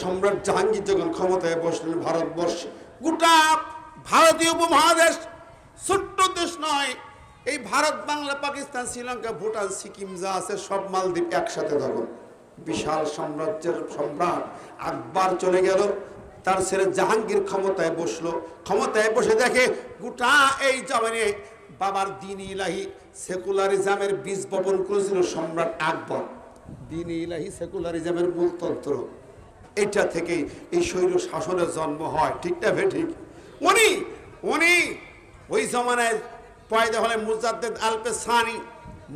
সম্রাট জাহাঙ্গীর যখন ক্ষমতায় বসলেন ভারতবর্ষে, গোটা ভারতীয় উপমহাদেশ ছোট্ট দেশ নয়, এই ভারত, বাংলা, পাকিস্তান, শ্রীলঙ্কা, ভুটান, সিকিম যা আছে সব মালদ্বীপ একসাথে তখন বিশাল সাম্রাজ্যের সম্রাট আকবর চলে গেল, তার ছেলে জাহাঙ্গীর ক্ষমতায় বসল। ক্ষমতায় বসে দেখে গোটা এই জমানে বাবার দিন ইলাহি সেকুলারিজমের বীজ বপন করেছিল সম্রাট আকবর। দিন ইলাহি সেকুলারিজমের মূলতন্ত্র এটা থেকেই এই শৈল শাসনের জন্ম হয় ঠিকটা ভে ঠিক? উনি উনি ওই জমানায় পয়দা হলে মুজাদ্দেদ আলপে সানি,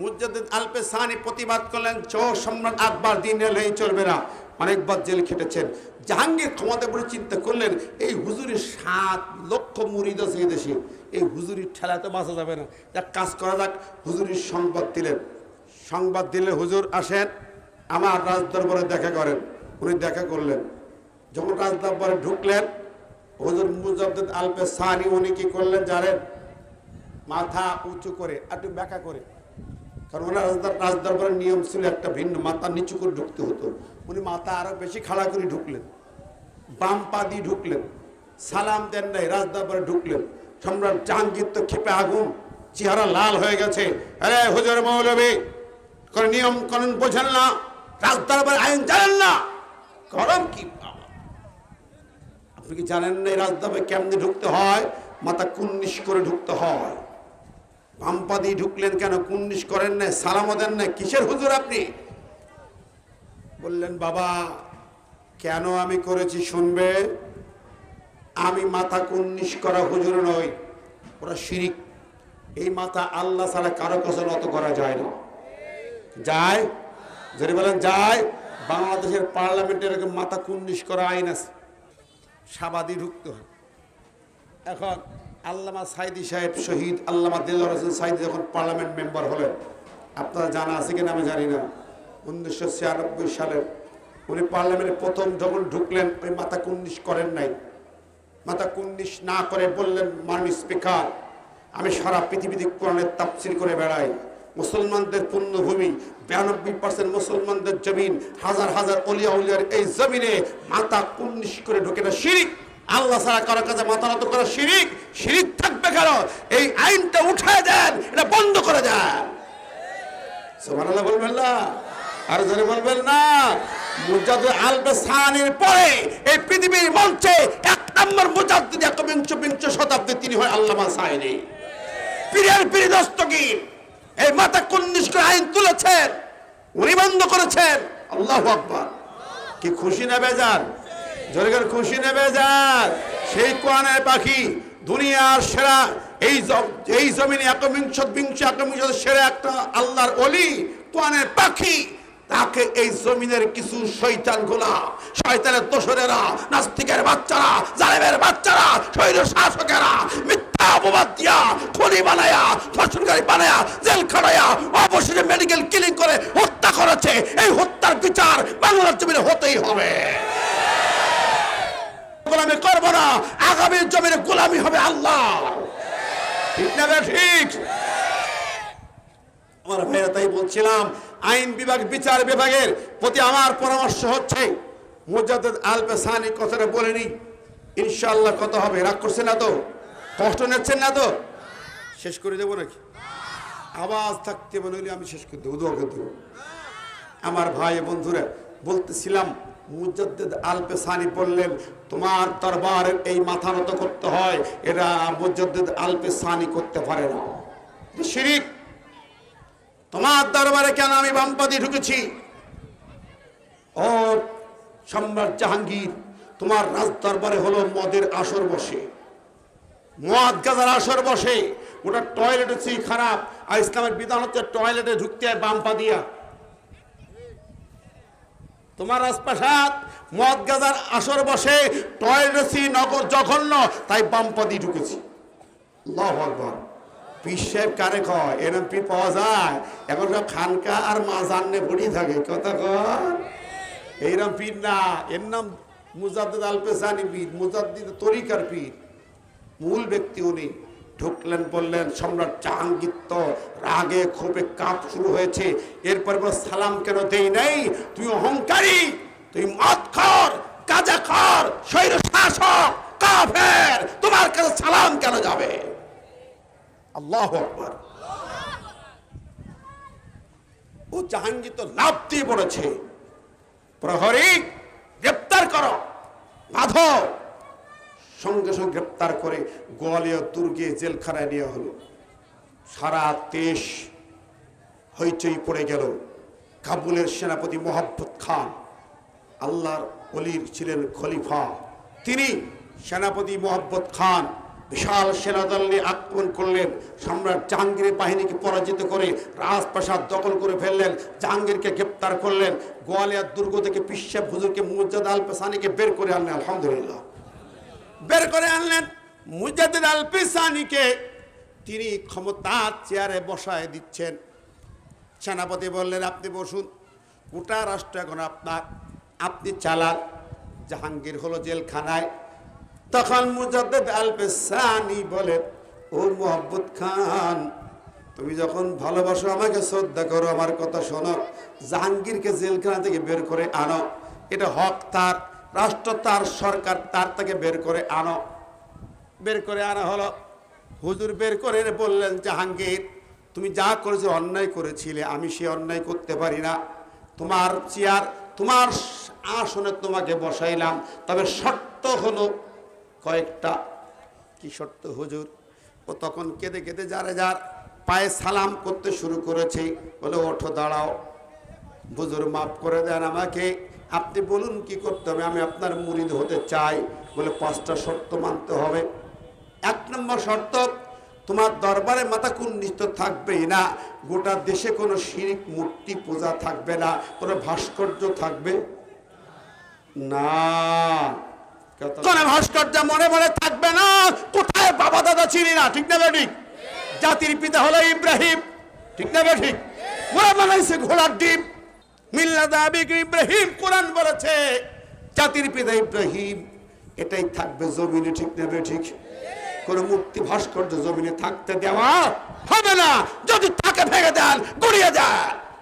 মুজাদ্দেদ আলপে সানি প্রতিবাদ করলেন চ সম্রাট আকবর দিন এলেই চলবে না। অনেকবার জেল খেটেছেন। জাহাঙ্গীর ক্ষমতা বলে চিন্তা করলেন, এই হুজুরের সাত লক্ষ মুরিদ আছে এই দেশে। এই হুজুরির ঠেলা তো বাঁচা যাবে না। এক কাজ করা যাক, হুজুরির সংবাদ দিলেন। সংবাদ দিলে হুজুর আসেন, আমার রাজদরবারে দেখা করেন। উনি দেখা করলেন। যখন রাজদরবারে ঢুকলেন, হুজুর মুজাদ্দিদ আলপে সানি উনি কি করলেন জানেন? মাথা উঁচু করে, একটু ব্যাকা করে। কারণ ওনার রাজদার- রাজদরবারের নিয়ম ছিল একটা ভিন্ন, মাথা নিচু করে ঢুকতে হতো। উনি মাথা আরও বেশি খাড়া করে ঢুকলেন। বাম পা দিয়ে ঢুকলেন। সালাম দেন নাই, রাজদরবারে ঢুকলেন। সম্রাট জাহাঙ্গীর তো ক্ষেপে আগুন, চেহারা লাল হয়ে গেছে। আরে হুজুর মৌলবী কোন নিয়ম কানুন বোঝেন না। রাজদরবার আইন জানেন না। গরম কি আপনি কি জানেন না এই রাজদরবারে কেমনে ঢুকতে হয়? মাথা কুন্নিশ করে ঢুকতে হয়। পাম্পা দিয়ে ঢুকলেন কেন? কুন্নিশ করেন না সালামও দেন না কিসের হুজুর আপনি? বললেন, বাবা, কেন আমি করেছি শুনবে? আমি মাথা কুন্নিশ করা হুজুর নই। ওরা শিরিক। এই মাথা আল্লাহ ছাড়া কারও কাছে নত করা যায় না। যায়? যদি বলেন, যায়? বাংলাদেশের পার্লামেন্টের এরকম মাথা কুন্নিশ করা আইন আছে। সাবাদি ঢুকতে এখন আল্লামা সাইদি সাহেব শহীদ, আল্লামা দিল্লা হোসেন সাইদি যখন পার্লামেন্ট মেম্বার হলেন, আপনারা জানা আছে কিনা আমি জানি না। উনিশশো ছিয়ানব্বই সালের উনি পার্লামেন্টে প্রথম যখন ঢুকলেন ওই মাথা কুন্নিশ করেন নাই। মাথা কুন্নিশ না করে বললেন, মাননীয় স্পিকার, আমি সারা পৃথিবীতে কোরআনের তাফসির করে বেড়াই। মুসলমানদের পুণ্যভূমি বিরানব্বই পার্সেন্ট মুসলমানদের জমিন, হাজার হাজার অলিয়া উলিয়ার এই জমিনে মাথা কুন্নিশ করে ঢুকে না শিরিক। আল্লাহ ছাড়া কারও কাছে মাথা নত করা শিরিক। শিরিক থাকবে কেন? এই আইনটা উঠায় দেন, এটা বন্ধ করে দেন। সুবহানাল্লাহ বলবেন না? আর বলবেন না? সানির পরে এই পৃথিবীর মঞ্চে এক নম্বর মুজাদ্দিদ একবিংশ বিংশ শতাব্দী তিনি হয় আল্লামা সাইনি পীরের পীর দস্তগীর এই মাথা কুন্নিশ করে আইন তুলেছেন? উনি বন্ধ করেছেন। আল্লাহ আকবার। কি খুশি না বেজার? জোরে খুশি না বেজার? সেই কোরআনের পাখি, দুনিয়ার সেরা, এই এই জমিনে একবিংশ বিংশ একবিংশ সেরা একটা আল্লাহর অলি কোরআনের পাখি, তাকে এই জমিনের কিছু শৈতান গোলা, শয়তানের দোসরেরা, নাস্তিকের বাচ্চারা, জালেমের বাচ্চারা শৈল শাসকেরা দিয়া, খনি বানায়া বানায়া, জেল অবশেষে মেডিকেল কিলিং করে হত্যা করেছে। এই হত্যার বিচার বাংলার জমিনে হতেই হবে। গোলামি করব না, আগামী জমিনে গোলামি হবে আল্লাহ। ঠিক না ঠিক? আমার তাই বলছিলাম, আইন বিভাগ, বিচার বিভাগের প্রতি আমার পরামর্শ হচ্ছে, মুজাদ্দেদ আল পেসানি কথাটা বলেনি। ইনশাল্লাহ কত হবে, রাগ করছে না তো? কষ্ট নিচ্ছেন না তো? শেষ করে দেবো নাকি? আওয়াজ থাকতে মনে হলে আমি শেষ করে দেবো, দোয়া করে দেবো। আমার ভাই বন্ধুরা, বলতেছিলাম, মুজাদ্দেদ আল পেসানি বললেন, তোমার দরবারের এই মাথা নত করতে হয়, এরা মুজাদ্দেদ আল পেসানি করতে পারে না। শিরিক, তোমার দরবারে কেন আমি বামপাদি ঢুকেছি? ও সম্রাট জাহাঙ্গীর, তোমার রাজ দরবারে হলো মদের আসর বসে। মদ গাজার আসর বসে ওটা টয়লেট হচ্ছে খারাপ। আর ইসলামের বিধান হচ্ছে টয়লেটে ঢুকতে হয় বাম্পা দিয়া। তোমার রাজপ্রাসাদ মদ গাজার আসর বসে টয়লেট নগর জঘন্য, তাই বাম্পা দিয়ে ঢুকেছি। সাহেব কারে কয়? এরম পীর পাওয়া যায়? এখন সব খানকা আর মাজান নে ভরি থাকে। কথা এইরকম পীর না। এর নাম মুজাদ্দিদ আল পেসানি পীর। মুজাদ্দিদ তরিকার পীর। মূল ব্যক্তি উনি ঢুকলেন, বললেন, সম্রাট জাহাঙ্গীর রাগে ক্ষোভে কাপ শুরু হয়েছে। এরপর বলে, সালাম কেন দেই নাই? তুই অহংকারী, তুই মদ খর স্বৈর শাসক, কাফের, তোমার কাছে সালাম কেন যাবে? আল্লাহ আকবার। ও জাহাঙ্গীর তো লাভ দিয়ে পড়েছে প্রহরী, গ্রেপ্তার করো মাধব সঙ্গে সঙ্গে গ্রেপ্তার করে গোয়ালিয়র দুর্গে জেলখানায় নেওয়া হলো। সারা দেশ হইচই পড়ে গেল। কাবুলের সেনাপতি মোহাম্মদ খান, আল্লাহর অলির ছিলেন খলিফা। তিনি সেনাপতি মোহাম্মদ খান বিশাল সেনাদল নিয়ে আক্রমণ করলেন। সম্রাট জাহাঙ্গীরের বাহিনীকে পরাজিত করে রাজপ্রাসাদ দখল করে ফেললেন। জাহাঙ্গীরকে গ্রেপ্তার করলেন। গোয়ালিয়ার দুর্গ থেকে পিসাব হুজুরকে মুজাদ আল পেসানিকে বের করে আনলেন। আলহামদুলিল্লাহ। বের করে আনলেন। মুজাদ্দিদ আল পিসানিকে তিনি ক্ষমতার চেয়ারে বসায় দিচ্ছেন। সেনাপতি বললেন, আপনি বসুন, গোটা রাষ্ট্র এখন আপনার, আপনি চালান। জাহাঙ্গীর হলো জেলখানায়। তখন মুজাদ্দিদ আল পেসানি বলেন, ও মোহাম্মদ খান, তুমি যখন ভালোবাসো, আমাকে শ্রদ্ধা করো, আমার কথা শোনো। জাহাঙ্গীরকে জেলখানা থেকে বের করে আনো। এটা হক তার রাষ্ট্র তার সরকার তার থেকে বের করে আনো। বের করে আনা হলো। হুজুর বের করে বললেন, জাহাঙ্গীর, তুমি যা করেছ অন্যায় করেছিলে, আমি সে অন্যায় করতে পারি না। তোমার চেয়ার, তোমার আসনে তোমাকে বসাইলাম। তবে শর্ত হলো কয়েকটা। কি শর্ত হুজুর? ও তখন কেঁদে কেঁদে যারে যার পায়ে সালাম করতে শুরু করেছে। বলে, ওঠো, দাঁড়াও। বুজুর মাফ করে দেন আমাকে। আপনি বলুন কি করতে হবে? আমি আপনার মুরিদ হতে চাই বলে পাঁচটা শর্ত মানতে হবে। এক নম্বর শর্ত, তোমার দরবারে মাথা কুন্নিত থাকবেই না। গোটা দেশে কোনো শিরিক, মূর্তি, পূজা থাকবে না, কোনো ভাস্কর্য থাকবে না। কোন ভাস্কর্য মনে মনে থাকবে না। কোথায় বাবা দাদা চিনি না? ঠিক না ঠিক জাতির পিতা হলো ইব্রাহিম। ঠিক না ঠিক ওরা বানাইছে ঘোড়ার ডিম। মিল্লাদা আবিক ইব্রাহিম কোরআন বলেছে, জাতির পিতা ইব্রাহিম, এটাই থাকবে জমিনে, ঠিক নেবে ঠিক? কোন মূর্তি ভাস্কর্য জমিনে থাকতে দেওয়া হবে না। যদি তাকে ভেঙে দেন, গড়িয়ে যায়